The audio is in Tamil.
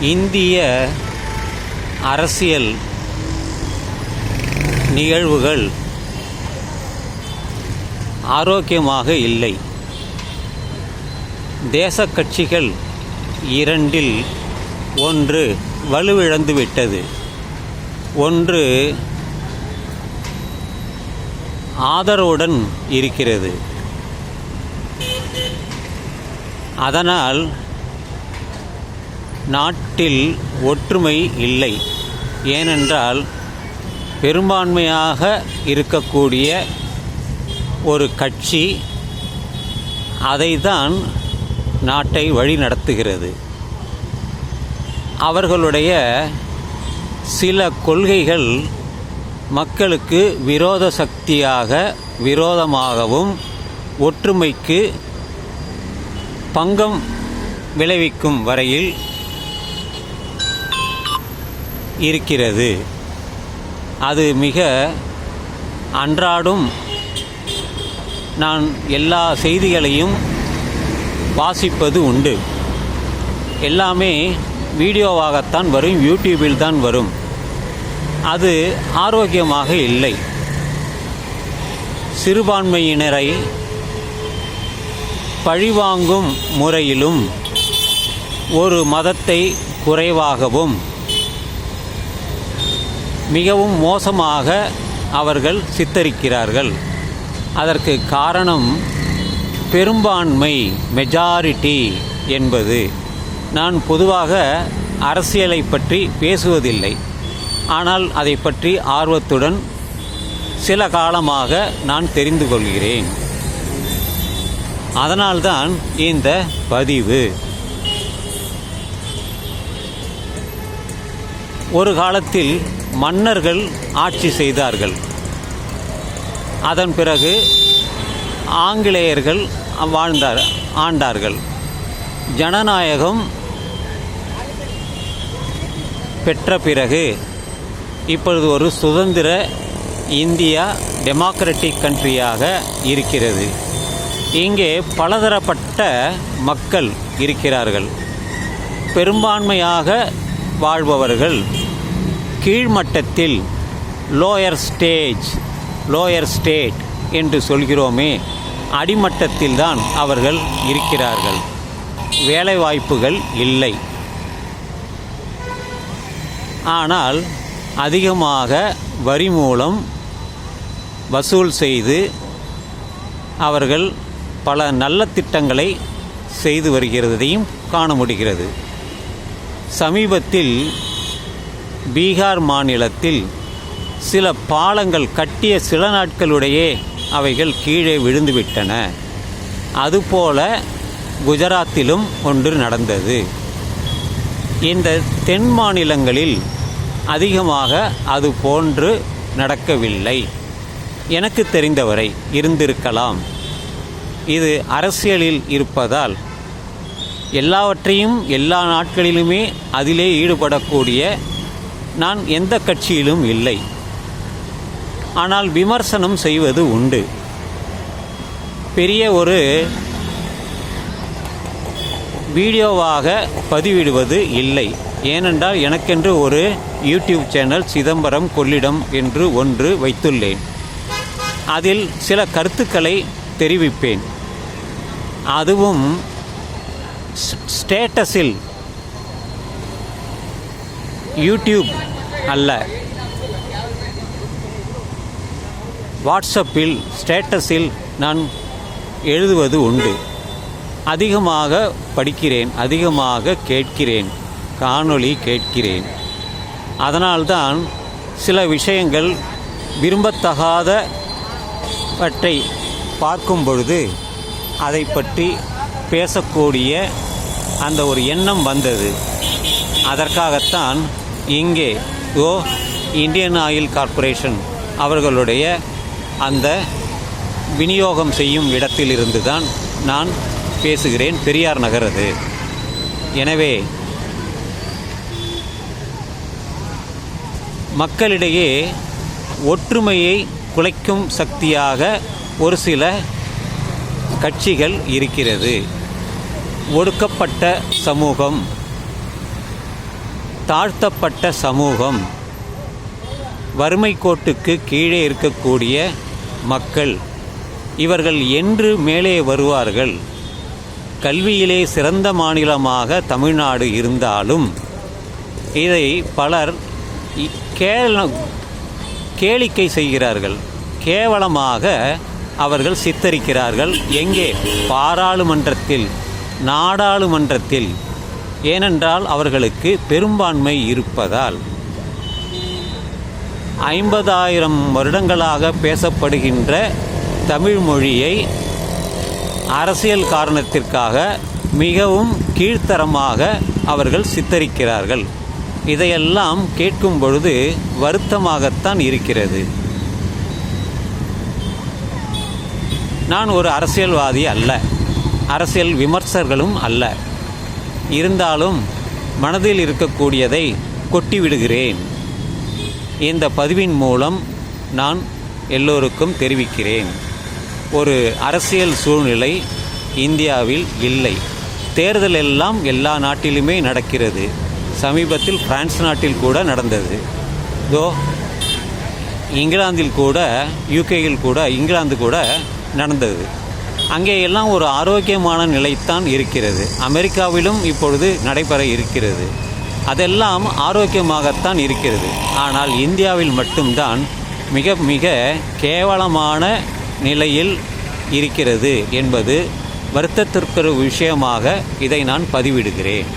இந்திய அரசியல் நிகழ்வுகள் ஆரோக்கியமாக இல்லை. தேச கட்சிகள் இரண்டில் ஒன்று வலுவிழந்து விட்டது ஒன்று ஆதரவுடன் இருக்கிறது. அதனால் நாட்டில் ஒற்றுமை இல்லை. ஏனென்றால் பெரும்பான்மையாக இருக்கக்கூடிய ஒரு கட்சி அதைதான் நாட்டை வழி நடத்துகிறது அவர்களுடைய சில கொள்கைகள் மக்களுக்கு விரோத சக்தியாக விரோதமாகவும் ஒற்றுமைக்கு பங்கம் விளைவிக்கும் வரையில் இருக்கிறது. அது மிக அன்றாடும் நான் எல்லா செய்திகளையும் வாசிப்பது உண்டு. எல்லாமே வீடியோவாகத்தான் வரும் யூடியூபில் தான் வரும். அது ஆரோக்கியமாக இல்லை. சிறுபான்மையினரை பழிவாங்கும் முறையிலும் ஒரு மதத்தை குறைவாகவும் மிகவும் மோசமாக அவர்கள் சித்தரிக்கிறார்கள். அதற்கு காரணம் பெரும்பான்மை மெஜாரிட்டி என்பது. நான் பொதுவாக அரசியலை பற்றி பேசுவதில்லை. ஆனால் அதை பற்றி ஆர்வத்துடன் சில காலமாக நான் தெரிந்து கொள்கிறேன். அதனால்தான் இந்த பதிவு. ஒரு காலத்தில் மன்னர்கள் ஆட்சி செய்தார்கள். அதன் பிறகு ஆங்கிலேயர்கள் வாழ்ந்தார் ஆண்டார்கள். ஜனநாயகம் பெற்ற பிறகு இப்பொழுது ஒரு சுதந்திர இந்தியா டெமோக்ராட்டிக் கண்ட்ரியாக இருக்கிறது. இங்கே பலதரப்பட்ட மக்கள் இருக்கிறார்கள். பெரும்பான்மையாக வாழ்பவர்கள் கீழ்மட்டத்தில் லோயர் ஸ்டேஜ் லோயர் ஸ்டேட் என்று சொல்கிறோமே அடிமட்டத்தில் தான் அவர்கள் இருக்கிறார்கள். வேலைவாய்ப்புகள் இல்லை. ஆனால் அதிகமாக வரி மூலம் வசூல் செய்து அவர்கள் பல நல்ல திட்டங்களை செய்து வருகிறதையும் காண முடிகிறது. சமீபத்தில் பீகார் மாநிலத்தில் சில பாலங்கள் கட்டிய சில நாட்களுடையே அவைகள் கீழே விழுந்துவிட்டன. அதுபோல குஜராத்திலும் ஒன்று நடந்தது. இந்த தென் மாநிலங்களில் அதிகமாக அது போன்று நடக்கவில்லை. எனக்கு தெரிந்தவரை இருந்திருக்கலாம். இது அரசியலில் இருப்பதால் எல்லாவற்றையும் எல்லா நாட்களிலுமே அதிலே ஈடுபடக்கூடிய நான் எந்த கட்சியிலும் இல்லை. ஆனால் விமர்சனம் செய்வது உண்டு. பெரிய ஒரு வீடியோவாக பதிவிடுவது இல்லை. ஏனென்றால் எனக்கென்று ஒரு யூடியூப் சேனல் சிதம்பரம் கொள்ளிடம் என்று ஒன்று வைத்துள்ளேன். அதில் சில கருத்துக்களை தெரிவிப்பேன். அதுவும் ஸ்டேட்டஸில். யூடியூப் அல்ல. வாட்ஸ்அப்பில் ஸ்டேட்டஸில் நான் எழுதுவது உண்டு. அதிகமாக படிக்கிறேன் அதிகமாக கேட்கிறேன் காணொளி கேட்கிறேன். அதனால்தான் சில விஷயங்கள் விரும்பத்தகாதவற்றை பார்க்கும் பொழுது அதை பற்றி பேசக்கூடிய அந்த ஒரு எண்ணம் வந்தது. அதற்காகத்தான் இங்கே ஓ இந்தியன் ஆயில் கார்ப்பரேஷன் அவர்களுடைய அந்த விநியோகம் செய்யும் இடத்திலிருந்து தான் நான் பேசுகிறேன். பெரியார் நகர் அது. எனவே மக்களிடையே ஒற்றுமையை குலைக்கும் சக்தியாக ஒரு சில கட்சிகள் இருக்கிறது. ஒடுக்கப்பட்ட சமூகம் தாழ்த்தப்பட்ட சமூகம் வறுமை கோட்டுக்கு கீழே இருக்கக்கூடிய மக்கள் இவர்கள் என்று மேலே வருவார்கள். கல்வியிலே சிறந்த மாநிலமாக தமிழ்நாடு இருந்தாலும் இதை பலர் கேள கேளிக்கை செய்கிறார்கள். கேவலமாக அவர்கள் சித்தரிக்கிறார்கள். எங்கே? பாராளுமன்றத்தில் நாடாளுமன்றத்தில். ஏனென்றால் அவர்களுக்கு பெரும்பான்மை இருப்பதால். ஐம்பதாயிரம் வருடங்களாக பேசப்படுகின்ற தமிழ் மொழியை அரசியல் காரணத்திற்காக மிகவும் கீழ்த்தரமாக அவர்கள் சித்தரிக்கிறார்கள். இதையெல்லாம் கேட்கும் பொழுது வருத்தமாகத்தான் இருக்கிறது. நான் ஒரு அரசியல்வாதி அல்ல. அரசியல் விமர்சகர்களும் அல்ல. இருந்தாலும் மனதில் இருக்கக்கூடியதை கொட்டிவிடுகிறேன். இந்த பதிவின் மூலம் நான் எல்லோருக்கும் தெரிவிக்கிறேன். ஒரு அரசியல் சூழ்நிலை இந்தியாவில் இல்லை. தேர்தல் எல்லாம் எல்லா நாட்டிலுமே நடக்கிறது. சமீபத்தில் பிரான்ஸ் நாட்டில் கூட நடந்தது. தோ இங்கிலாந்தில் கூட யூகேயில் கூட இங்கிலாந்து கூட நடந்தது. அங்கே எல்லாம் ஒரு ஆரோக்கியமான நிலைத்தான் இருக்கிறது. அமெரிக்காவிலும் இப்பொழுது நடைபெற இருக்கிறது. அதெல்லாம் ஆரோக்கியமாகத்தான் இருக்கிறது. ஆனால் இந்தியாவில் மட்டும்தான் மிக மிக கேவலமான நிலையில் இருக்கிறது என்பது வருத்தத்திற்குரிய விஷயமாக இதை நான் பதிவிடுகிறேன்.